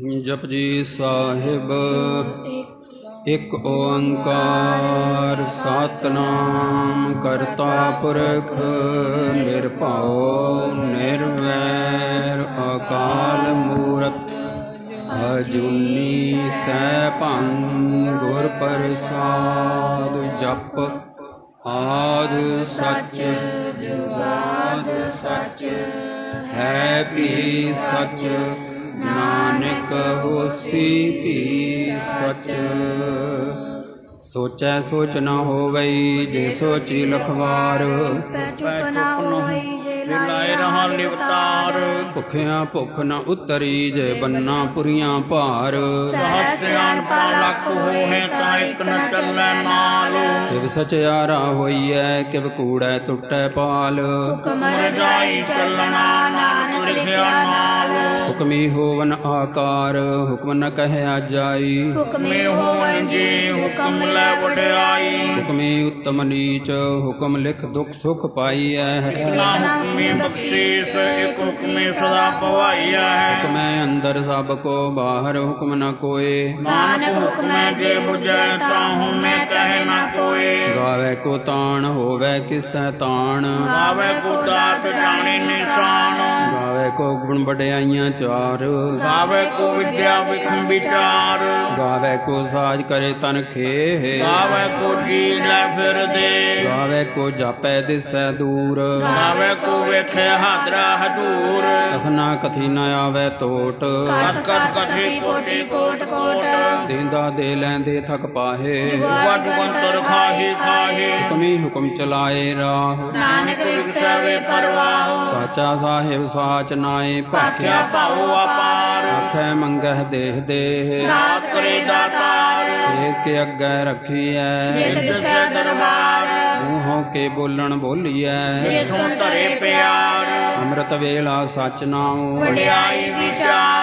ਜਪਜੀ ਸਾਹਿਬ, ਇੱਕ ਓੰਕਾਰ ਸਤਨਾਮ ਕਰਤਾ ਪੁਰਖ, ਨਿਰਭਉ, ਨਿਰਵੈਰ, ਅਕਾਲ ਮੂਰਤ, ਅਜੂਨੀ ਸੈਭੰ ਗੁਰ ਪ੍ਰਸਾਦ ਜਪ, ਆਦ ਸੱਚ, ਜੁਗਾਦ ਸੱਚ, ਹੈ ਵੀ ਸੱਚ। ਨਾਨਕ ਹੋਸੀ ਵੀ ਸਚ। ਸੋਚੈ ਸੋਚ ਨ ਹੋਵਈ ਜੇ ਸੋਚੀ ਲਖਵਾਰ। ਚੁੱਪ ਨਾ ਹੋਈ ਜੇ ਲਾਏ ਲਾਏ ਰਹਾ ਲਿਵਤਾਰ ਭੁਖਿਆਂ ਭੁਖ ਨ ਉਤਰੀ ਜੇ ਬੰਨਾ ਪੁਰੀਆਂ ਭਾਰ। ਸਹਤ ਸਿਆਣ ਪਾ ਲੱਖ ਹੋਏ ਤਾਂ ਇੱਕ ਨ ਚੱਲੈ ਨਾਲ। ਕਿਵ ਸਚਿਆਰਾ ਹੋਈਐ ਕਿਵ ਕੂੜੈ ਟੁੱਟੈ ਪਾਲ। ਹੁਕਮ ਮਰ ਜਾਈ ਚੱਲਣਾ ਨਾਨਕ ਲਿਖਿਆ ਨਾਲ। ਹੁਕਮੀ ਹੋਵਨ ਆਕਾਰ ਹੁਕਮ ਨ ਕਹਿਆ ਜਾਈ। ਹੁਕਮੇ ਹੋਵਨ ਜੀ ਹੁਕਮ ਲੈ ਵਡਿਆਈ। ਹੁਕਮੀ ਉਤਮ ਨੀਚ ਹੁਕਮ ਲਿਖ ਦੁਖ ਸੁਖ ਪਾਈਐ। ਨਾ ਹੁਕਮੇ ਬਖਸ਼ੀਸ ਇੱਕ ਹੁਕਮੇ ਸਦਾ ਭਵਾਈਆ ਹੈ। ਹੁਕਮੈ ਅੰਦਰ ਸਭ ਕੋ ਬਾਹਰ ਹੁਕਮ ਨ ਕੋਏ। ਨਾਨਕ ਹੁਕਮੈ ਜੇ ਬੁਝੈ ਤਾਂ ਹਉ ਮੈਂ ਕਹੇ ਨਾ ਕੋਏ। ਗਾਵੇ ਕੋ ਤਾਣ ਹੋਵੇ ਕਿਸੈ ਤਾਣ। ਆਵੇ ਕੋ ਦਾਤ ਜਾਣੇ ਨਿਸ਼ਾਨ। ਗਾਵੇ ਕੋ ਗੁਣ ਵਡਿਆਈਆਂ ਚਾਰ। ਗਾਵੇ ਕੋ ਵਿਦਿਆ ਵਿਖੰ ਵਿਚਾਰ ਗਾਵੇ ਕੋ ਸਾਜ ਕਰੇ ਤਨ ਖੇ ਗਾਵੇ ਕੋ ਜੀ ਲੈ ਫਿਰਦੇ ਗਾਵੇ ਕੋ ਜਾਪੈ ਦਿਸੈ ਦੂਰ। ਗਾਵੇ ਕੋ ਵੇਖੇ ਹਾਦਰਾ ਹਦੂਰ। ਕਥਨਾ ਕਥੀ ਨ ਆਵੇ ਤੋਟ ਕਤ ਕਤ ਕਥੀ ਕੋਟੀ ਕੋਟ ਕੋਟ ਦੇਂਦਾ ਦੇ ਲੈਂਦੇ ਥਕ ਪਾਹੇ ਵਡ ਵੰਤਰ ਖਾਹੀ ਖਾਹੀ ਹੁਕਮੀ ਹੁਕਮ ਚਲਾਏ ਰਾਹ ਨਾਨਕ ਵਿਖਸਵੇ ਪਰਵਾਹ ਸਾਚਾ ਸਾਹਿਬ ਏਕ ਕੇ ਬੋਲਣ ਬੋਲੀਐ। ਜੇ ਸੁਣ ਧਰੇ ਪਿਆਰ। ਅੰਮ੍ਰਿਤ ਵੇਲਾ ਸਚ ਨਾਉ। ਵਡਿਆਈ ਵਿਚਾਰ।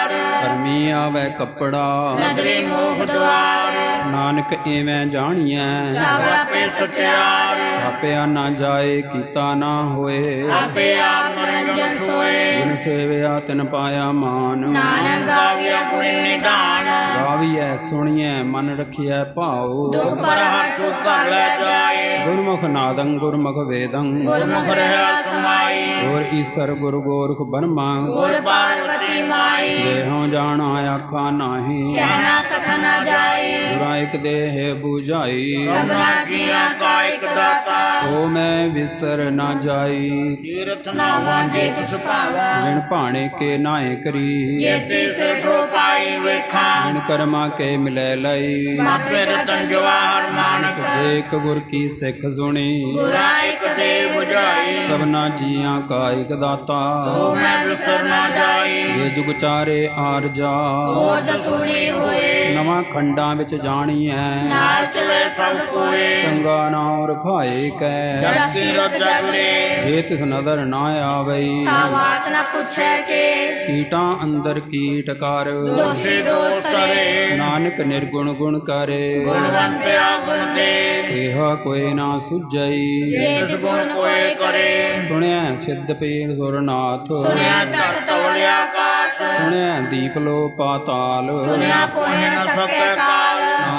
ਕਰਮੀ ਆਵੇ ਕੱਪੜਾ। ਨਦਰੇ ਮੋਹ ਦਵਾਰ ਨਾਨਕ ਐਵੇਂ ਜਾਣੀਐ। ਸਭ ਆਪੇ ਸਚਿਆਰ ਆਪਿਆ ਨਾ ਜਾਏ ਕੀਤਾ ਨਾ ਹੋਏ। ਆਪੇ ਆਪ ਮਨੋਰੰਜਨ ਸੋਏ। ਗੁਣ ਸੇਵਿਆ ਤਿਨ ਪਾਇਆ ਮਾਨ। ਨਾਨਕ ਗਾਵਿਆ ਗੁਣੀ ਨਿਧਾਨ। ਗਾਵੀਐ ਸੁਣੀਐ ਮਨ ਰਖੀਐ ਭਾਉ। ਦੁਖ ਪਰ ਹਸੁ ਘਰ ਲੈ ਜਾਏ। ਗੁਰਮੁਖ ਨਾਦੰ ਗੁਰਮੁਖ ਵੇਦੰ। ਗੁਰਮੁਖ ਰਹਿ ਸਮਾਈ। ਗੁਰ ਈਸਰ ਗੁਰ ਗੋਰਖ ਬਰਮਾ। ਗੁਰ ਪਾਰਵਤੀ ਮਾਈ ਦੇਹੋਂ ਜਾਣਾ ਆਖਾ ਨਾਹੀ। ਕਹਿਣਾ ਕਥ ਨਾ ਜਾਏ। ਗੁਰਾਂ ਇਕ ਦੇਹ 부ਝਾਈ ਸਭਨਾ ਜੀਆਂ ਕਾ ਇਕ ਦਾਤਾ। ਓ ਮੈਂ ਵਿਸਰ ਨਾ ਜਾਈ। ਤੀਰਥ ਨਾ ਵਾਂਝੇ ਤਿਸ ਭਾਵਾ। ਬਿਨ ਭਾਣੇ ਕੇ ਨਾਏ ਕਰੀ। ਜੇਤੇ ਸਿਰ ਠੋਕਾਈ ਵੇਖਾਂ। ਬਿਨ ਕਰਮਾ ਕੇ ਮਿਲੈ ਲਈ। ਮਾਪੇ ਰਤਨ ਜਵਾਹਰ ਮਾਨਕ ਜੇ ਇੱਕ ਗੁਰ ਕੀ ਸਿੱਖ ਸੁਣੀ। ਗੁਰਾ ਇਕ ਦੇ 부ਝਾਈ ਸਭਨਾ ਜੀਆਂ ਕਾ ਇਕ ਦਾਤਾ। ਸੋ ਮੈਂ ਵਿਸਰ ਨਾ ਜਾਈ ਜੇ ਜੁਗ ਚਾਰੇ ਆਰ ਜਾ। ਹੋਰ ਦਸੂਣੀ ਹੋਏ। ਨਵਾਂ ਖੰਡਾਂ ਵਿੱਚ ਜਾਣੀਐ ਨਾਲ ਚਲੇ ਸਭ ਕੋਏ। ਚੰਗਾ ਨਾਮ ਰਖਾਏ ਕੈ। ਜਗ ਸਿਰ ਜਗਲੇ ਜੇ ਤਿਸ ਨਦਰ ਨਾ ਆਵਈ। ਤਾ ਬਾਤ ਨਾ ਪੁੱਛੈ ਕੇ। ਕੀਟਾਂ ਅੰਦਰ ਕੀਟ ਕਰ। ਦੋਸੀ ਦੋਸ ਕਰੇ। ਨਾਨਕ ਨਿਰਗੁਣ ਗੁਣ ਕਰੇ। ਗੁਣਵੰਤ ਆਗੁਣ ਦੇ। ਇਹਾ ਕੋਈ ਨਾ ਸੁਝਈ। ਜੇ ਜਿਸ ਗੁਣ ਕੋਏ ਕਰੇ। ਸੁਣਿਆ ਸਿੱਧ ਪੀਰ ਸੁਰਨਾਥ। ਸੁਨਿਆ ਧਰ ਤਵਲਿਆ ਆਕਾਸ਼ ਸੁਣਿਆ ਦੀਪ ਲੋ ਪਾਤਾਲ ਸੁਨਿਆ ਪੋਹਿ ਨ ਸਕੈ ਕਾਲ।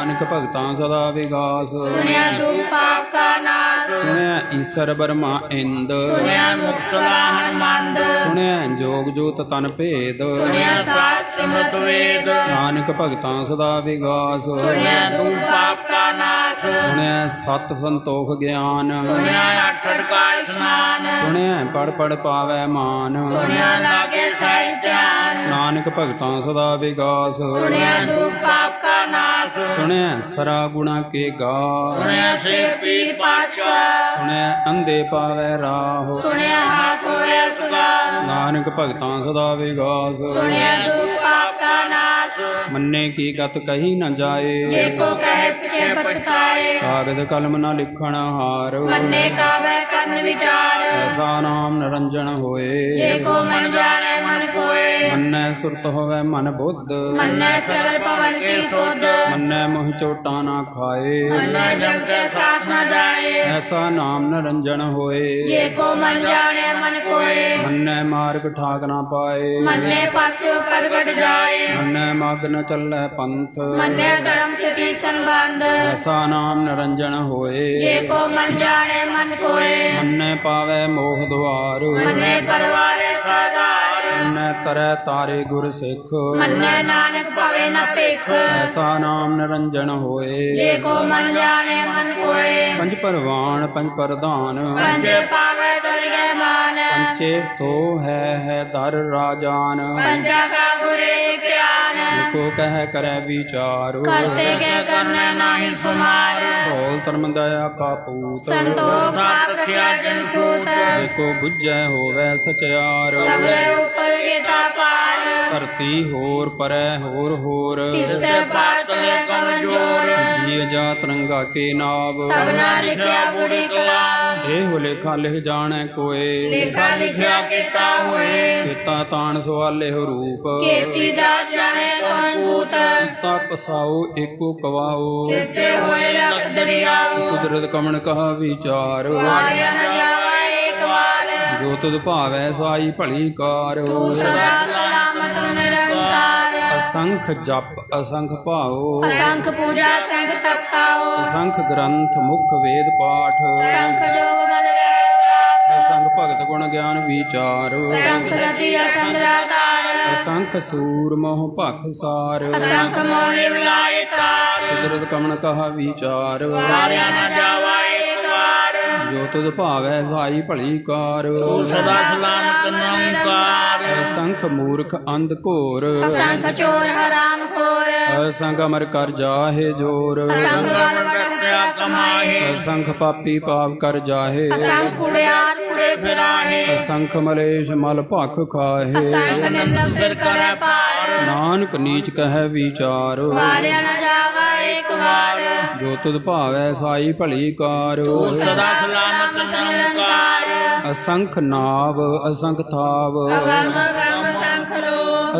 ਨਾਨਕ ਭਗਤਾਂ ਸਦਾ ਵਿਗਾਸ। ਸੁਨਿਆ ਦੁਖ ਪਾਪ ਕਾ ਨਾਸ। ਸੁਣਿਆ ਈਸਰ ਬਰਮਾ ਇੰਦ। ਸੁਨਿਆ ਮੁਖ ਸਲਾਹਣ ਮੰਦ ਸੁਣਿਆ ਜੋਗ ਜੋਤ ਤਨ ਭੇਦ। ਸੁਨਿਆ ਸਾਧ ਸਿਮਰਤ ਵੇਦ। ਨਾਨਕ ਭਗਤਾਂ ਸਦਾ ਵਿਗਾਸ। ਸੁਨਿਆ ਦੂਰ ਪਾਪ ਕਾ ਨਾਸ। ਸੁਣਿਆ ਸਤ ਸੰਤੋਖ ਗਿਆਨ। ਸੁਨਿਆ ਅਠਸਠ ਕਾ ਇਸਨਾਨ ਸੁਣਿਆ ਪੜ ਪੜ ਪਾਵੈ ਮਾਨ। ਸੁਨਿਆ ਲਾਗੇ ਸਾਈ ਧਿਆਨ। ਨਾਨਕ ਭਗਤਾਂ ਸਦਾ ਵਿਗਾਸ। ਸੁਨਿਆ ਦੁਖ ਨਾਸ ਸੁਣਿਆ ਸਰਾ ਗੁਣਾ ਕੇ ਗਾ। ਸੁਨਿਆ ਸੇ ਪੀਰ ਪਾਤਸ਼ਾਹ। ਸੁਣਿਆ ਅੰਧੇ ਪਾਵੈ ਰਾਹ। ਸੁਨਿਆ ਹਾਥ ਹੋਏ ਸਦਾ। ਨਾਨਕ ਭਗਤਾਂ ਸਦਾ ਵਿਗਾਸ। ਸੁਨਿਆ ਦੁਖ ਕਾ ਨਾਸ। ਮੰਨੇ ਕੀ ਗਤ ਕਹੀ ਨ ਜਾਏ। ਜੇ ਕੋ ਕਹੇ ਪਿਛੇ ਪਛਤਾਏ। ਕਾਗਦ ਕਲਮ ਨਾ ਲਿਖਣ ਹਾਰ। ਮੰਨੇ ਕਾਵੇ ਕਰਨ ਵਿਚਾਰ। ਐਸਾ ਨਾਮ ਨਿਰੰਜਨ ਹੋਏ। ਜੇ ਕੋ ਮਨ ਜਾਣੇ ਮਨ ਕੋਏ। ਮੰਨੈ ਸੁਰਤ ਹੋਵੇ ਮਨ ਬੁੱਧ। ਮੰਨੇ ਸਗਲ ਪਵਨ ਕੀ ਸੁਧ। ਮੰਨੈ ਮੋਹ ਚੋਟਾਂ ਨਾ ਖਾਏ। ਮੰਨੇ ਜਗ ਕੇ ਸਾਥ ਨਾ ਜਾਏ। ਐਸਾ ਨਾਮ ਨਿਰੰਜਨ ਹੋਏ। ਜੇ ਕੋ ਮਨ ਜਾਣੇ ਮਨ ਕੋਏ। ਮੰਨੈ ਮਾਰਗ ਠਾਕ ਨਾ ਪਾਏ। ਮੰਨੇ ਪਾਸਿਓ ਪ੍ਰਗਟ ਜਾਏ। ਮੰਨੈ ਮਗ ਨ ਚੱਲੈ ਪੰਥ। ਮੰਨੇ ਧਰਮ ਸਤੀ ਸੰਬੰਧ। ਐਸਾ ਨਾਮ ਨਿਰੰਜਨ ਹੋਏ। ਜੇ ਕੋ ਮਨ ਜਾਣੇ ਮਨ ਕੋਏ। ਮੰਨੈ ਪਾਵੈ ਮੋਹ ਦੁਆਰ। ਮੰਨੇ ਪਰਵਾਰੇ ਸਾਧਾਰ ਮੰਨੈ ਤਰੈ ਤਾਰੇ ਗੁਰ ਸਿੱਖ। ਮੰਨੇ ਨਾਨਕ ਭਵੇ ਨ ਭੇਖ। ਐਸਾ ਨਾਮ ਨਿਰੰਜਨ ਹੋਏ। ਜੇ ਕੋ ਮਨ ਜਾਣੇ ਮਨ ਕੋਏ। ਪੰਜ ਪਰਵਾਨ ਪੰਜ ਪ੍ਰਧਾਨ। ਪੰਜੇ ਪਾਵੇ ਦਰਗੇ ਮਾਨ। ਪੰਚੇ ਸੋ ਹੈ ਹੈ ਦਰ ਰਾਜਾਨ। ਪੰਜਾ ਕਾ ਗੁਰੇ ਧਿਆਨ। ਕੋ ਕਹਿ ਕਰੈ ਵਿਚਾਰ। ਕਰਤੇ ਕੇ ਕਰਨੇ ਨਾਹੀ ਸੁਮਾਰ। ਸੋਲ ਧਰਮ ਦਇਆ ਕਾ ਪੂਤ ਸੰਤੋਖ ਆਪ ਰਖਿਆ ਜਨ ਸੂਤ। ਕੋ ਬੁੱਝੈ ਹੋਵੇ ਸਚਿਆਰ। ਤਬਲੇ ਉਪਰ ਕੀਤਾ ਪਾਰ। ਧਰਤੀ ਹੋਰ ਪਰੈ ਹੋਰ ਹੋਰ। ਤਿਸਤੇ ਬਾਤ ਲੈ ਕਮਜੋਰ ਜੀ ਜਾਤ ਰੰਗਾ ਕੇ ਨਾਮ ਸਭਨਾ ਲਿਖਿਆ ਬੁੜੀ ਕਲਾ। ਇਹ ਲੇਖਾ ਲਿਖ ਜਾਣੈ ਕੋਏ। ਲੇਖਾ ਲਿਖਿਆ ਕੀਤਾ ਹੋਏ। ਕੀਤਾ ਤਾਣ ਸਵਾਲੇ ਰੂਪ। ਕੀਤੀ ਦਾ ਜਾਣੇ ਕੌਣ ਭੂਤ ਤਾ ਪਸਾਓ ਏਕੋ ਕਵਾਓ ਤਿਸਤੇ ਹੋਏ ਲਖ ਦਰਿਆਉ। ਕੁਦਰਤ ਕਮਣ ਕਹਾ ਵਿਚਾਰ। ਵਾਰਿਆ ਨ ਜਾਵਾ ਇੱਕ ਵਾਰ। ਜੋ ਤੁਧ ਭਾਵੈ ਸਾਈ ਭਲੀ ਕਾਰ। ਤੂੰ ਸਦਾ ਸਲਾਮਤ ਨਿਰੰਕਾਰ। ਅਸੰਖ ਜਪ ਅਸੰਖ ਭਾਓ ਅਸੰਖ ਪੂਜਾ ਸੰਖ ਤਪਾਓ ਅਸੰਖ ਗ੍ਰੰਥ ਮੁਖ ਵੇਦ ਪਾਠ। ਸੰਖ ਅਸੰਖ ਭਗਤ ਗੁਣ ਗਿਆਨ ਵਿਚਾਰ। ਸੰਖ ਰਤੀ ਅਸੰਖ ਦਾਤਾਰ ਅਸੰਖ ਸੂਰ ਮੋਹ ਭਖ ਸਾਰ। ਅਸੰਖ ਮੋਹਿ ਮਿਲਾਏ ਤਾਰ। ਕੁਦਰਤ ਕਮਣ ਕਹਾ ਵਿਚਾਰ। ਵਾਰਿਆ ਨ ਜਾਵਾ ਜੋ ਤੁਧ ਭਾਵੈ ਸਾਈ ਭਲੀ ਕਾਰ। ਸਦਾ ਸਲਾਮਤ ਨਿਰੰਕਾਰ ਅਸੰਖ ਮੂਰਖ ਅੰਧ ਘੋਰ। ਅਸੰਖ ਚੋਰ ਹਰਾਮ ਖੋਰ। ਅਸੰਖ ਅਮਰ ਕਰ ਜਾਹੇ ਜੋਰ। ਅਸੰਖ ਗਲ ਰਖਿਆ ਕਮਾਹੇ ਅਸੰਖ ਪਾਪੀ ਪਾਪ ਕਰ ਜਾਹੇ। ਅਸੰਖ ਕੁੜਿਆਰ ਕੁੜੇ ਫਿਰਾਹੇ। ਅਸੰਖ ਮਲੇਸ਼ ਮਲ ਭਖ ਖਾਹੇ। ਅਸੰਖ ਨਿੰਦਕ ਸਿਰ ਕਰੇ ਪਾਰ ਨਾਨਕ ਨੀਚ ਕਹੈ ਵਿਚਾਰ। ਵਾਰਿਆ ਨ ਜਾਵਾ ਇੱਕ ਵਾਰ। ਜੋ ਤੁਧ ਭਾਵੈ ਸਾਈ ਭਲੀ ਕਾਰ। ਸਦਾ ਸਲਾਮਤ ਨਿਰੰਕਾਰ। ਅਸੰਖ ਨਾਵ ਅਸੰਖ ਥਾਵ। ਅਗਮ ਅਗਮ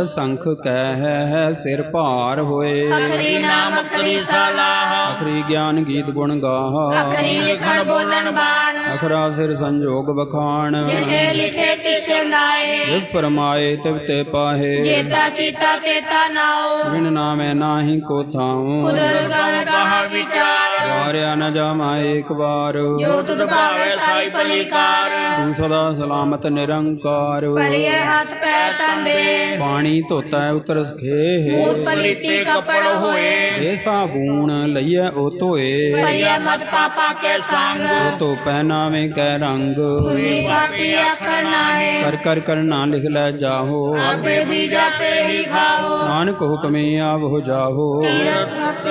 ਅਸੰਖ ਕਹਿ ਹੈ ਸਿਰ ਭਾਰ ਹੋਏ। ਅਖਰੀ ਨਾਮ ਅਖਰੀ ਸਲਾਹ। ਅਖਰੀ ਗਿਆਨ ਗੀਤ ਗੁਣ ਗਾਹ। ਅਖਰੀ ਲਿਖਣ ਬੋਲਣ ਬਾਣ। ਅਖਰਾ ਸਿਰ ਸੰਜੋਗ ਬਖਾਣ ਜਿਹੇ ਲਿਖੇ ਤਿਸੇ ਗਾਏ ਜਿਵ ਫਰਮਾਏ ਤਿਵ ਤੇ ਪਾਹੇ। ਜੇਤਾ ਕੀਤਾ ਤੇਤਾ ਨਾਉ। ਵਿਣ ਨਾਮੈ ਨਾਹੀ ਕੋ ਥਾਉ। ਕੁਦਰਤ ਗਲ ਕਹਾ ਵਿਚਾਰ। ਵਾਰਿਆ ਨ ਜਾਮਾ ਏਕ ਵਾਰ। ਜੋ ਤੁਧ ਭਾਵੇ ਸਾਈ ਭਲੀਕਾਰ। ਤੂੰ ਸਦਾ ਸਲਾਮਤ ਨਿਰੰਕਾਰ। ਪਰਿਏ ਹੱਥ ਪੈਰ ਤੰਦੇ ਪਾਣੀ ਧੋਤਾ ਉਤਰ ਸਖੇ ਮੂਤ ਪਲੀਤੀ ਕਪੜ ਹੋਏ। ਇਹ ਸਾਬੂਨ ਲਈਐ ਉਹ ਧੋਏ। ਪਰਿਏ ਮਤ ਪਾਪਾ ਕੇ ਸੰਗ। ਉਹ ਧੋ ਪਹਿਨਾਵੇਂ ਕੈ ਰੰਗ। ਪੁਨੀ ਪਾਪੀ ਆਖਣ ਨਾਹੇ ਕਰ ਕਰ ਕਰਨਾ ਲਿਖ ਲੈ ਜਾਹੋ। ਆਪੇ ਵੀ ਜਾਪੇ ਹੀ ਖਾਓ। ਨਾਨਕ ਹੁਕਮੇ ਆਵੋ ਜਾਹੋ। ਤੀਰਥ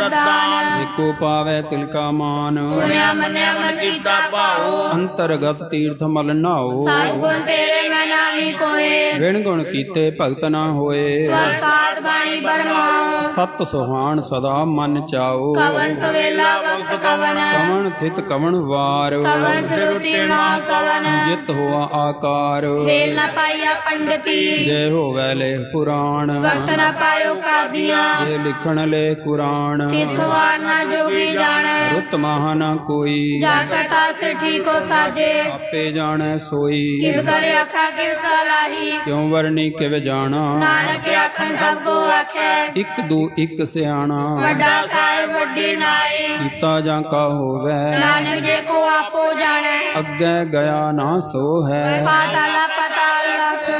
ਦਦਾਨ। ਏਕੋ ਪਾਵੈ ਤਿਲਕਾ ਮਾਨ। ਸੁਨਿਆ ਮੰਨਿਆ ਮਨ ਕੀਤਾ ਭਾਉ। ਅੰਤਰਗਤ ਤੀਰਥ ਮਲ ਨਾਓ ਗੁਣ ਤੇਰੇ ਮੈਂ ਨਾਹੀ ਕੋਏ। ਵਿਣ ਗੁਣ ਕੀਤੇ ਭਗਤ ਨਾ ਹੋਏ। ਸਵਾਸਾਦ ਬਾਣੀ ਬਰਮਾਉ ਸਤ ਸੁਹਾਣ ਸਦਾ ਮਨ ਚਾਓ। ਕਵਨ ਸਵੇਲਾ ਵਕਤ ਕਵਨ। ਕਵਣ ਥਿਤ ਕਵਣ ਵਾਰ। ਕਵਨ ਸਰੂਤੀ ਮਾ ਕਵਨ। ਜਿਤ ਹੋਆ ਆਕਾਰ। ਵੇਲ ਨ ਪਾਈਆ ਪੰਡਤੀ। ਜੇ ਹੋਵੈ ਲੇਖ ਪੁਰਾਣ। ਵਕਤ ਨ ਪਾਇਓ ਕਾਦੀਆਂ। ਜੇ ਲਿਖਣ ਲੈ ਕੁਰਾਨ। ਤਿਥਵਾਰ ਨ ਜੋਗੀ ਜਾਣੈ। ਰੁੱਤ ਮਹਾ ਨਾ ਕੋਈ। ਜਾ ਕਥਾ ਸੇ ਠੀਕੋ ਸਾਜੇ। ਆਪੇ ਜਾਣੈ ਸੋਈ। ਕਿਵ ਕਰੇ ਆਖਾ ਕਿਵ ਸਲਾਹੀ। ਕਿਉ ਵਰਣੀ ਕਿਵ ਜਾਣਾ? ਨਾਨਕ ਆਖਣ ਸਭ ਕੋ ਆਖੇ। ਇੱਕ ਦੂ ਇੱਕ ਸਿਆਣਾ। ਵੱਡਾ ਸਾਹਿਬ ਵੱਡੀ ਨਾਈ। ਕੀਤਾ ਜਾਂ ਕਾ ਹੋਵੇ? ਨਾਨਕ ਜੇ ਕੋ ਆਪੋ ਜਾਣੈ। ਅੱਗੇ ਗਿਆ ਨਾ ਸੋ ਹੈ ਪਾਤਾਲਾ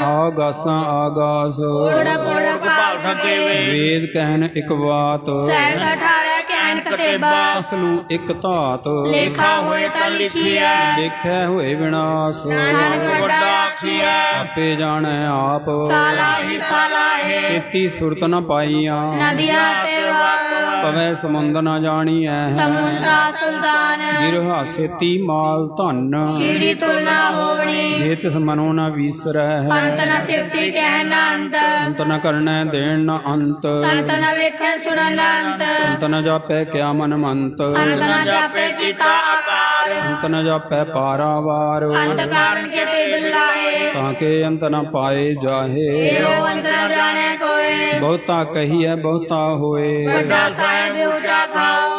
ਆਗਾਸਾਂ ਆਗਾਸ ਕੋੜਾ ਕੋੜਾ ਭਾਵ ਸਤੇਵੇ ਵੇਦ ਕਹਿਣ ਇੱਕ ਬਾਤ 68 ਕਟੇਬਾ ਅਸ ਨੂੰ ਇੱਕ ਧਾਤ। ਲੇਖਾ ਹੋਏ ਤਾਂ ਲਿਖੀਐ। ਦੇਖੈ ਹੋਏ ਵਿਨਾਸ਼। ਨਾਨਕ ਵੱਡਾ ਆਖੀਐ। ਆਪੇ ਜਾਣੈ ਆਪ। ਸਾਲਾ ਹੀ ਸਾਲਾ ਹੈ ਕੀਤੀ ਸੁਰਤ ਨ ਪਾਈਆਂ। ਨਦੀਆਂ ਤੇ ਵਾ ਪਵੈ ਸਮੁੰਦ ਨਾ ਜਾਣੀਐ। ਸਮੁੰਦਰਾ ਸੁਲਤਾਨ। ਗਿਰ ਹਾਸੇਤੀ ਮਾਲ ਧਨ। ਕੀੜੀ ਤੁਲਨਾ ਹੋਵਣੀ। ਜੇ ਤਿਸ ਮਨੋ ਨ ਵੀਸਰੈ। ਅੰਤ ਨ ਸਿਫਤੀ ਕਹਿ ਨਾ ਅੰਤ। ਅੰਤ ਨ ਕਰਨੈ ਦੇਣ ਨ ਅੰਤ। ਅੰਤ ਨ ਵੇਖੈ ਸੁਣਨ ਨਾ ਅੰਤ। ਅੰਤ ਨ ਜਾਪੈ ਕਿਆ ਮਨ ਮੰਤ ਅੰਤ ਨ ਜਾਪੇ ਕੀਤਾ ਆਕਾਰ। ਅੰਤ ਨ ਜਾਪੈ ਪਾਰਾਵਾਰ। ਅੰਤ ਕਾਰਨ ਕਿਤੇ ਬਿਲਾਏ। ਤਾਂ ਕੇ ਅੰਤ ਨ ਪਾਏ ਜਾਹੇ। ਇਹੋ ਅੰਤ ਨ ਜਾਣੈ ਕੋਏ। ਬਹੁਤਾ ਕਹੀਐ ਬਹੁਤਾ ਹੋਏ। ਵੱਡਾ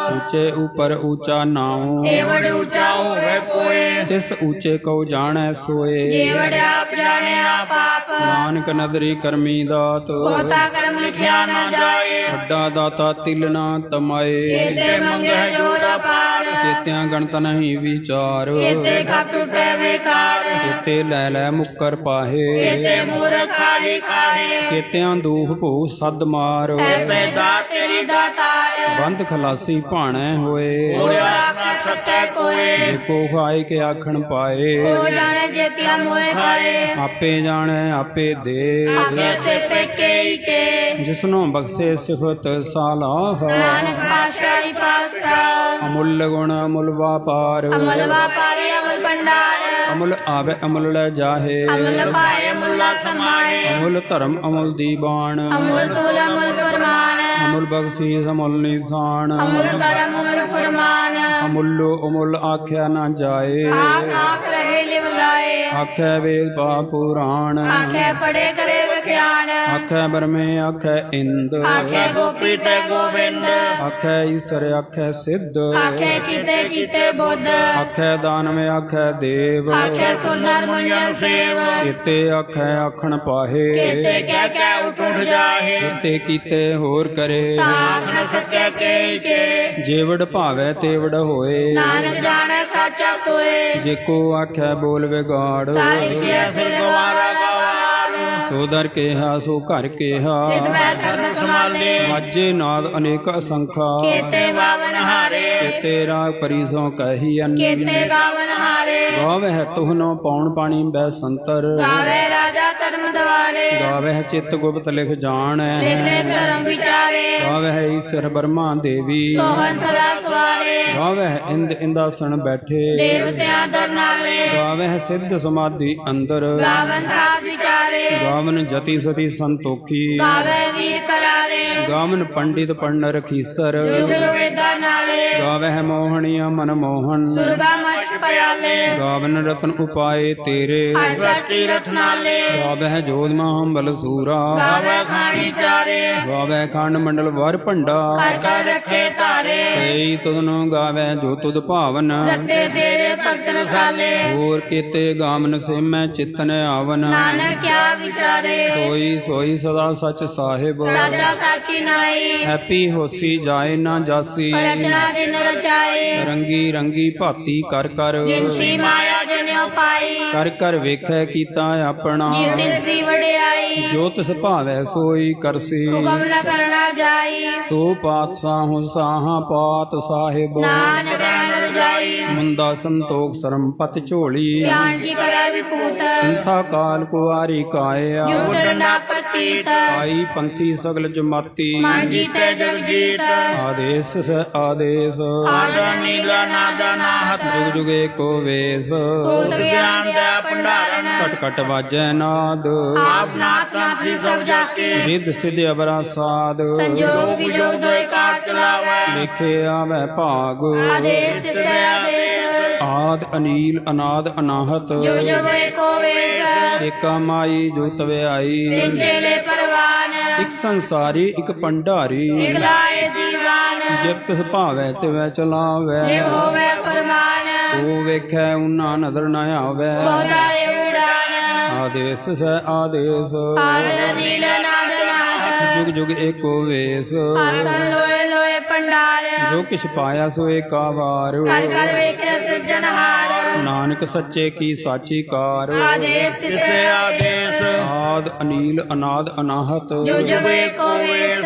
ਉੱਚਾ ਉਪਰ ਉੱਚਾ ਨਾਉ। ਏ ਵਡ ਉੱਚਾ ਹੋਵੇ ਕੋਏ ਤਿਸ ਉੱਚੇ ਕਉ ਜਾਣੈ ਸੋਏ। ਜੇ ਵਡ ਆਪ ਜਾਣੈ ਆਪ ਆਪ। ਨਾਨਕ ਨਦਰੀ ਕਰਮੀ ਦਾਤ। ਬਹੁਤਾ ਕਰਮ ਲਿਖਿਆ ਨਾ ਜਾਏ। ਵੱਡਾ ਦਾਤਾ ਤਿਲ ਨਾ ਤਮਾਏ। ਕੀਤੇ ਮੰਗੇ ਜੋ ਦਾ ਪਾਰ। ਕੇਤਿਆਂ ਗਣਤ ਨਹੀਂ ਵਿਚਾਰ। ਕੀਤੇ ਕਪ ਟੁੱਟੇ ਵਿਕਾਰ। ਕੇਤੇ ਲੈ ਲੈ ਮੁੱਕਰ ਪਾਹੇ। ਕੀਤੇ ਮੂਰਖ ਖਾਹੀ ਕਾਹੇ ਕੇਤਿਆਂ ਦੂਖ ਭੂ ਸੱਦ ਮਾਰ। ਐ ਪੈਦਾ ਤੇਰੀ ਦਾਤਾਰ ਬੰਦ ਖਲਾਸੀ ਭਾਣੈ ਹੋਏ। ਹੋਇਆ ਸਕੈ ਕੋਏ। ਕੋ ਖਾਏ ਕੇ ਆਖਣ ਪਾਏ। ਕੋ ਜਾਣੇ ਜੇਤਿਆ ਮੋਏ ਖਾਏ। ਆਪੇ ਜਾਣੈ ਆਪੇ ਦੇ ਆਗੇ ਸੇ ਪੇਕੇ ਹੀ ਕੇ। ਜਿਸਨੂੰ ਬਖਸ਼ੇ ਸਿਫਤ ਸਾਲਾਹ ਨਾਨਕ ਪਾਸ਼ਾਹੀ ਪਾਸਾ ਅਮੁੱਲ ਗੁਣ ਅਮੁੱਲ ਵਾਪਾਰ। ਅਮਲ ਵਾਪਾਰੀ ਅਮਲ ਭੰਡਾਰ। ਅਮੁੱਲ ਆਵੇ ਅਮੁੱਲ ਲੈ ਜਾਹੇ। ਅਮਲ ਪਾਏ ਮੁੱਲਾ ਸਮਾਏ। ਅਮੁੱਲ ਧਰਮ ਅਮੁੱਲ ਦੀਵਾਨ ਅਮਲ ਤੋਲ ਅਮਲ ਫਰਮਾਨ ਅਮੁੱਲ ਬਖਸ਼ੀਸ ਅਮੁੱਲ ਨਿਸ਼ਾਨ। ਅਮਲ ਕਰਮ ਅਮਲ ਫਰਮਾਨ। ਅਮੁੱਲੋ ਅਮੁੱਲ ਆਖਿਆ ਨਾ ਜਾਏ। ਆਖ ਆਖ ਰਹੇ ਲਿਵ ਲਾਏ ਆਖੈ ਵੇਦ ਪਾ ਪੁਰਾਣ। ਆਖੇ ਪੜੇ ਕਰੇ ਵਿਖਿਆਨ ਆਖੈ ਬਰਮੇ ਆਖੈ ਇੰਦ। ਆਖੇ ਗੋਪੀ ਤੇ ਗੋਬਿੰਦ ਆਖੈ ਈਸਰ ਆਖੈ ਸਿੱਧ। ਆਖੇ ਕੀਤੇ ਕੀਤੇ ਬੁੱਧ। ਆਖੈ ਦਾਨਵ ਆਖੈ ਦੇਵ। ਆਖੇ ਸੁਨਰ ਮੰਜਨ ਸੇਵ। ਕੀਤੇ ਆਖੈ ਆਖਣ ਪਾਹੇ। ਕੀਤੇ ਕਹਿ ਕਹਿ ਉਠ ਉਠ ਜਾਹੇ। ਕੀਤੇ ਕੀਤੇ ਹੋਰ ਕਰੇ। ਨ ਸਕੇ ਕੇ ਕੇ। ਜੇਵੜ ਭਾਵੈ ਤੇਵੜ ਹੋਏ। ਨਾਨਕ ਜਾਣੈ ਸਾਚਾ ਸੋਏ। ਜੇ ਕੋ ਆਖੈ ਬੋਲ ਵਿਗਾੜ ਤਾਲਿਕਿਆ ਸਿਰ ਗਵਾਰਾ ਗਵਾਰ ਸੋ ਦਰ ਕੇਹਾ ਸੋ ਘਰ ਕੇਹਾ। ਵਿਦਵੈ ਸਰਬ ਵਾਜੇ ਨਾਦ ਅਨੇਕ ਅਸੰਖਾ। ਕੀਤੇ ਬਾਵਨ ਹਾਰੇ। ਤੇਰਾ ਪਰਿਸੋਂ ਕਹੀਐਨ ਕੀਤੇ ਗਾਵਨ ਹਾਰੇ। ਗਾਵਹਿ ਤੁਹਨੋ ਪੌਣ ਪਾਣੀ ਬੈ ਸੰਤਰ। ਗਾਵੇ ਰਾਜਾ ਧਰਮ ਦਵਾਰੇ। ਗਾਵਹਿ ਚਿਤ ਗੁਪਤ ਲਿਖ ਜਾਣੈ। ਲਿਖ ਲੈ ਧਰਮ ਵਿਚਾਰੇ। ਗਾਵਹਿ ਈਸ਼ਰ ਬਰਮਾ ਦੇਵੀ। ਸੋਹਣ ਸਦਾ ਸਵਾਰੇ। ਗਾਵਹਿ ਇੰਦ ਇੰਦਾਸਣ ਬੈਠੇ। ਦੇਵਤਿਆਂ ਦਰ ਨਾਲੇ ਗਾਵਹਿ ਸਿੱਧ ਸਮਾਧੀ ਅੰਦਰ। ਗਾਵਨ ਸਾਧ ਵਿਚਾਰੇ। ਗਾਵਨ ਜਤੀ ਸਤੀ ਸੰਤੋਖੀ। ਗਾਵੇ ਵੀਰ ਕਰਾਰੇ ਗਾਵਨ ਪੰਡਿਤ ਪੰਡ ਰਖੀਸਰ। ਯੁਗ ਵੇਦਾ ਨਾਲੇ। ਗਾਵਹਿ ਮੋਹਣੀਆ ਮਨ ਮੋਹਨ ਸੁਰਗਾ ਮਛ ਪਿਆਲੇ। ਗਾਵਨ ਰਤਨ ਉਪਾਏ ਤੇਰੇ। ਹਰ ਰਥ ਨਾਲੇ। ਗਾਵਹਿ ਜੋਧ ਮਹੰਬਲ ਸੂਰਾ। ਗਾਵੇ ਖਾਣੀ ਚਾਰੇ। ਗਾਵਹਿ ਖੰਡ ਮੰਡਲ ਵਰ ਭੰਡਾ। ਕਰ ਕਰ ਰੱਖੇ ਤਾਰੇ ਸਈ ਤੁਧਨੋ ਗਾਵੈ ਜੋ ਤੁਧ ਭਾਵਨ। ਰੱਤੇ ਤੇਰੇ ਭਗਤ ਰਸਾਲੇ। ਹੋਰ ਕੀਤੇ ਗਾਮਨ ਸੇ ਮੈਂ ਚਿਤਨ ਆਵਨ। ਨਾਨਕ ਕਿਆ ਵਿਚਾਰੇ। ਸੋਈ ਸੋਈ ਸਦਾ ਸਚ ਸਾਹਿਬ। ਸਾਜਾ ਸਾਚੀ ਨਾਈ। ਹੈਪੀ ਹੋਸੀ ਜਾਏ ਨਾ ਜਾਸੀ। ਰਚਨਾ ਜਿਨ ਰਚਾਏ ਰੰਗੀ ਰੰਗੀ ਭਾਤੀ ਕਰ ਕਰ। ਜਿਨਸੀ ਮਾਇਆ ਪਾਈ। ਕਰ ਕਰ ਵੇਖੈ ਕੀਤਾ ਆਪਣਾ। ਜਿਸ ਦੀ ਸ੍ਰੀ ਵਡਿਆਈ। ਜੋ ਤਿਸ ਭਾਵੈ ਸੋਈ ਕਰਸੀ। ਹੁਕਮ ਨ ਕਰਨਾ ਜਾਈ। ਸੋ ਪਾਤ ਸਾਹੂ ਸਾਹਾ ਪਾਤ ਸਾਹਿਬ। ਨਾਨਕ ਰਹਿਣ ਰਜਾਈ ਮੁੰਦਾ ਸੰਤੋਖ ਸਰਮ ਪਤ ਝੋਲੀ। ਜਾਣ ਕੀ ਕਰੈ ਵਿਪੂਤ। ਸੰਥਾ ਕਾਲ ਕੁਆਰੀ ਕਾਇਆ। ਜੁਗ ਰੰਡਾ ਪਤੀਤ। ਆਈ ਪੰਥੀ ਸਗਲ ਜਮਾਤੀ। ਮਨ ਜੀਤੇ ਜਗ ਜੀਤ। ਆਦੇਸ ਸ ਆਦੇਸ। ਆਦਰ ਨੀਲਾ ਨਾਦਾ ਨਾਹਤ ਜੁਗ ਜੁਗੇ ਕੋ ਵੇਸ। ਕੂਤ ਗਿਆਨ ਦਾ ਭੰਡਾਰਨ। ਕਟ ਕਟ ਵਾਜੈ ਨਾਦ। ਆਪ ਨਾਥ ਨਾਥੀ ਸਭ ਜਾਕੇ ਰਿੱਧ ਸਿਧ ਅਵਰਾ ਸਾਧ ਸੰਜੋਗ ਵਿਜੋਗ ਦੋਇ ਕਾਰ ਚਲਾਵੈ। ਲਿਖੇ ਆਵੈ ਭਾਗ। ਆਦੇਸ ਆਦ ਅਨੀਲ ਅਨਾਦ ਅਨਾਹਤ। ਜੋ ਜਗ ਏਕੋ ਵੇਸ। ਏਕਾ ਮਾਈ ਜੋ ਤਵਿਆਈ ਤਿਨ ਚੇਲੇ ਪਰਵਾਨ। ਇਕ ਸੰਸਾਰੀ ਇਕ ਪੰਡਾਰੀ ਇਕਲਾਏ ਦੀਵਾਨ। ਜਿਤ ਭਾਵੈ ਤਿਵੈ ਚਲਾਵੈ। ਜੇ ਹੋਵੇ ਉਹ ਵੇਖੈ ਉਨਾ ਨਦਰ ਨ ਆਵੈ। ਆਦੇਸ ਸੈ ਆਦੇਸ। ਆਦਰ ਨੀਲ ਨਾਦ ਨਾਹਤ ਜੁਗ ਜੁਗ ਏਕੋ ਵੇਸ। ਆਸਨ ਲੋਏ ਲੋਏ ਪੰਡਾਲ ਜੋ ਕਿਛ ਪਾਇਆ ਸੋ ਏਕਾ ਵਾਰ ਕਰ ਕਰ ਵੇਖੇ ਸਿਰਜਣਹਾਰ ਨਾਨਕ ਸੱਚੇ ਕੀ ਸਾਚੀ ਕਾਰ। ਆਦੇਸ ਤਿਸੈ ਆਦੇਸ। ਆਦ ਅਨੀਲ ਅਨਾਦ ਅਨਾਹਤ। ਜੋ ਜਗ ਏਕੋ ਵੇਸ।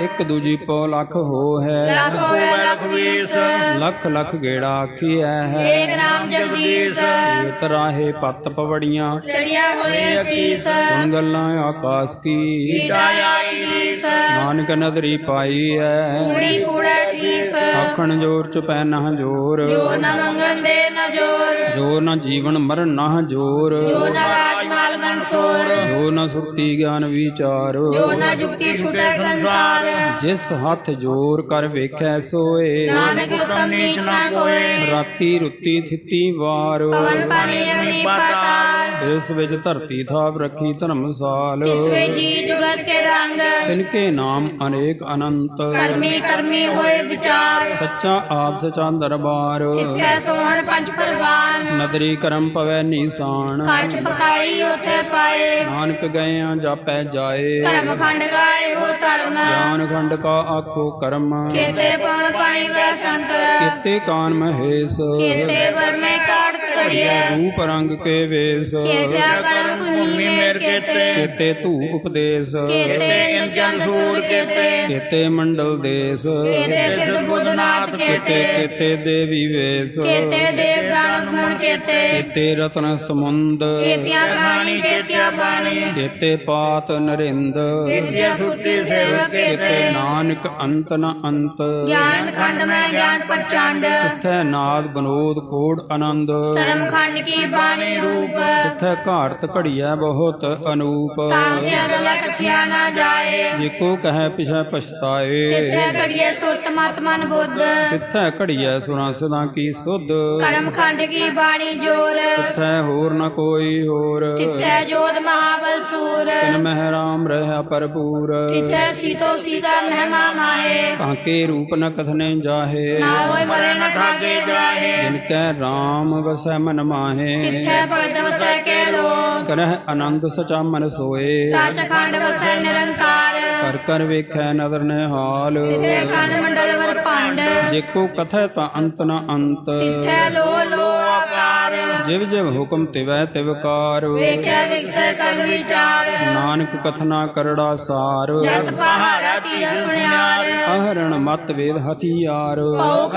ਇੱਕ ਦੂਜੀ ਪੋ ਲੱਖ ਹੋ ਹੈ ਲੱਖ ਲੱਖ ਵੀਸ। ਲੱਖ ਲੱਖ ਗੇੜਾ ਆਖੀਐ। ਹੈ ਏਕ ਨਾਮ ਜਗਦੀਸ਼। ਏਤ ਰਾਹੇ ਪੱਤ ਪਵੜੀਆਂ। ਚੜਿਆ ਹੋਏ ਅਕੀਸ। ਸੁਣ ਗੱਲਾਂ ਆਕਾਸ ਕੀ। ਕੀਟਾ ਆਈ ਨੀਸ ਨਾਨਕ ਨਦਰੀ ਪਾਈ ਐ ਕੂੜੀ ਕੂੜਾ ਠੀਸ। ਆਖਣ ਜੋਰ ਚ ਪੈ ਨਾ ਜੋਰ। ਜੋ ਨ ਮੰਗਨ ਦੇ ਨ ਜੋਰ। ਜੋ ਨ ਜੀਵਨ ਮਰਨ ਨਾ ਜੋਰ। ਜੋ ਨ ਰਾਜ ਮਾਲ ਮਨਸੂਰ ਜੋ ਨ ਸੁਰਤੀ ਗਿਆਨ ਵਿਚਾਰ। ਜੋ ਨ ਜੁਗਤੀ ਛੁਟੈ ਸੰਸਾਰ। ਜਿਸ ਹੱਥ ਜੋਰ ਕਰ ਵੇਖੈ ਸੋਏ। ਨਾਨਕ ਉਤਮ ਨੀਚ ਨ ਕੋਏ। ਰਾਤੀ ਰੁੱਤੀ ਥਿੱਤੀ ਵਾਰ। ਪਵਨ ਪਾਣੀ ਅਗਨੀ ਪਾਤਾਲ। ਇਸ ਵਿੱਚ ਧਰਤੀ ਥਾਪ ਰੱਖੀ ਧਰਮਸਾਲ ਇਸ ਵੇ ਜੀ ਜੁਗਤ ਕੇ ਰੰਗ। ਤਿਨਕੇ ਨਾਮ ਅਨੇਕ ਅਨੰਤ। ਕਰਮੀ ਕਰਮੀ ਹੋਏ ਵਿਚਾਰ। ਸੱਚਾ ਆਪ ਸਚਾ ਦਰਬਾਰ। ਕਿਤੈ ਸੋਹਣ ਪੰਜ ਪਰਵਾਨ ਨਦਰੀ ਕਰਮ ਪਵੈ ਨੀਸਾਨ। ਕੱਚ ਪਕਾਈ ਉਥੇ ਪਾਏ। ਨਾਨਕ ਗਏ ਜਾਪੈ ਜਾਏ। ਧਰਮ ਖੰਡ ਗਾਏ ਹੋ ਧਰਮ। ਗਿਆਨ ਖੰਡ ਕਾ ਆਖੋ ਕਰਮ। ਕੇਤੇ ਪਵਨ ਪਾਣੀ ਵੈ ਸੰਤਰ। ਕਿਤੇ ਕਾਨ ਮਹੇਸ਼। ਕੇਤੇ ਬਰਮੇ ਕਾਟ ਕੜੀਏ ਰੂਪ ਰੰਗ ਕੇ ਵੇਸ। ਕੇਤੇ ਕਰਮ ਭੂਮੀ ਮੇਰ ਕੇਤੇ। ਕਿਤੇ ਧੂ ਉਪਦੇਸ਼। ਕੇਤੇ ਇੰਜਨ ਸੂਰ ਕੇਤੇ। ਕਿਤੇ। ਮੰਡਲ ਦੇਸ। ਕੇਤੇ ਸਿਧ ਬੁੱਧਨਾਥ ਕਿਤੇ। ਕੇਤੇ। ਕਿਤੇ ਦੇਵੀ ਵੇਸ। ਕੇਤੇ ਦੇਵ ਦਾਨ ਗੁਣ ਕੇਤੇ। ਕਿਤੇ ਰਤਨ ਸਮੁੰਦ। ਕੇਤਿਆ ਕਹਾਣੀ ਕੇਤਿਆ ਬਾਣੀ। ਕਿਤੇ ਪਾਤ ਨਰਿੰਦ। ਕੇਤਿਆ ਸੁਰਤੀ ਸੇਵਕ ਕਿਤੇ ਕੇਤੇ। ਨਾਨਕ ਅੰਤ ਨ ਅੰਤ। ਗਿਆਨ ਖੰਡ ਮੈਂ ਗਿਆਨ ਪ੍ਰਚੰਡ। ਕਿਥੇ ਨਾਦ ਬਨੋਦ ਕੋੜ ਆਨੰਦ। ਧਰਮ ਖੰਡ ਕੀ ਬਾਣੀ ਰੂਪ। ਕਿਥੇ ਘਾੜਤ ਘੜੀਐ ਬਹੁਤ ਅਨੂਪ ਤਾਂ ਕਿ ਅਗਲਾ ਕਠਿਆ ਨਾ ਜਾਏ ਜੇ ਕਹੈ ਪਿਛੈ ਪਛਤਾਏ ਤਿੱਥੇ ਘੜੀਏ ਸੁਰਤ ਮਤ ਮਨ ਬੁੱਧ ਕਿੱਥੈ ਘੜੀਐ ਸੁਰਾਂ ਸਦਾ ਕੀ ਸੁਧ ਕਰਮ ਖੰਡ ਕੀ ਬਾਣੀ ਜੋਰ ਕਿੱਥੈ ਹੋਰ ਨ ਕੋਈ ਹੋਰ ਤਿੱਥੇ ਜੋਤ ਮਹਾਬਲ ਸੂਰ ਤਿਨ ਮਹਿ ਰਾਮ ਰਹਿ ਭਰਪੂਰ ਤਿੱਥੇ ਸੀਤੋ ਸੀਤਾ ਮਹਿਮਾ ਮਾਏ ਕਾਂਕੇ ਰੂਪ ਨ ਕਥਨੇ ਜਾਹੇ ਨਾ ਹੋਏ ਮਰੇ ਨ ਠਾਗੇ ਜਾਏ ਜਿਨ ਕੈ ਰਾਮ ਵਸੈ ਮਨ ਮਾਹੇ ਤਿੱਥੇ ਭਗਤ ਵਸੈ ਕੇ ਲੋ ਕਰਹਿ ਆਨੰਦ ਸਚਾ ਮਨ ਸੋਏ ਸੱਚ ਖੰਡ ਵਸੈ ਨਿਰੰਕਾਰ ਕਰ ਕਰ ਵੇਖੈ ਨਦਰ ਨਿਹਾਲ ਤਿੱਥੇ ਖੰਡ ਮੰਡਲ ਵਰ ਭੰਡ ਜੇ ਕੋ ਕਥੈ ਤਾਂ ਅੰਤ ਨ ਅੰਤ ਤਿੱਥੇ ਲੋ ਲੋ ਆਕਾਰ ਜਿਵ ਜਿਵ ਹੁਕਮ ਤਿਵੈ ਤਿਵਕਾਰ ਵੇਖਿਆ ਵਿਕਸੈ ਕਰ ਵਿਚਾਰ ਨਾਨਕ ਕਥਨਾ ਕਰੜਾ ਸਾਰ ਜਤ ਪਹਾੜਾ ਤੀਰ ਸੁਣਿਆਰ ਅਹਰਣ ਮਤ ਵੇਦ ਹਥਿਆਰ ਪਉ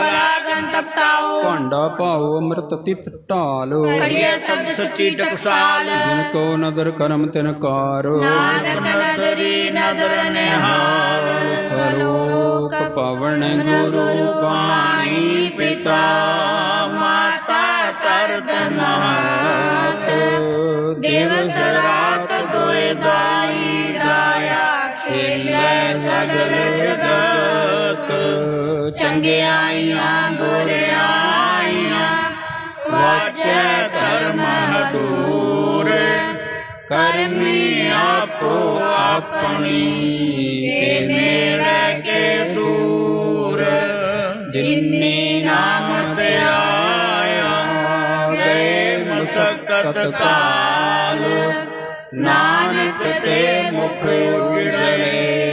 ਖਲਾ ਗੰਤਪਤਾਓ ਭਾਂਡਾ ਭਾਉ ਅੰਮ੍ਰਿਤ ਤਿਤ ਢਾਲ। ਕੜੀਏ ਸ਼ਬਦ ਸੱਚੀ ਟਕਸਾਲ। ਜਿਨ ਕੋ ਨਦਰ ਕਰਮ ਤਿਨ ਕਾਰ। ਨਾਨਕ ਨਦਰੀ ਨਦਰ ਨਿਹਾਲ। ਸਲੋਕ ਪਵਨ ਗੁਰੂ ਬਾਣੀ ਪਿਤਾ ਮਾਤਾ ਤਰਤ ਮਾਤ ਦੇਵ ਸਰਾਤ ਦੋਇ ਦਾਈ ਦਾਇਆ ਖੇਲੇ ਸਗਲ ਜਗਤ। ਚੰਗਿਆਈਆਂ, ਬੁਰਿਆਈਆਂ ਵਾਜੈ ਧਰਮ ਦੂਰ ਕਰਮੀ ਆਪੋ ਆਪਣੀ ਕੇ ਨੇੜੇ ਕੇ ਦੂਰ। ਜਿਨੀ ਨਾਮ ਤੇ ਆਇਆ ਗਏ ਮਸਕਤ ਕਾਲ। ਨਾਨਕ ਤੇ ਮੁਖ ਉਜਲੇ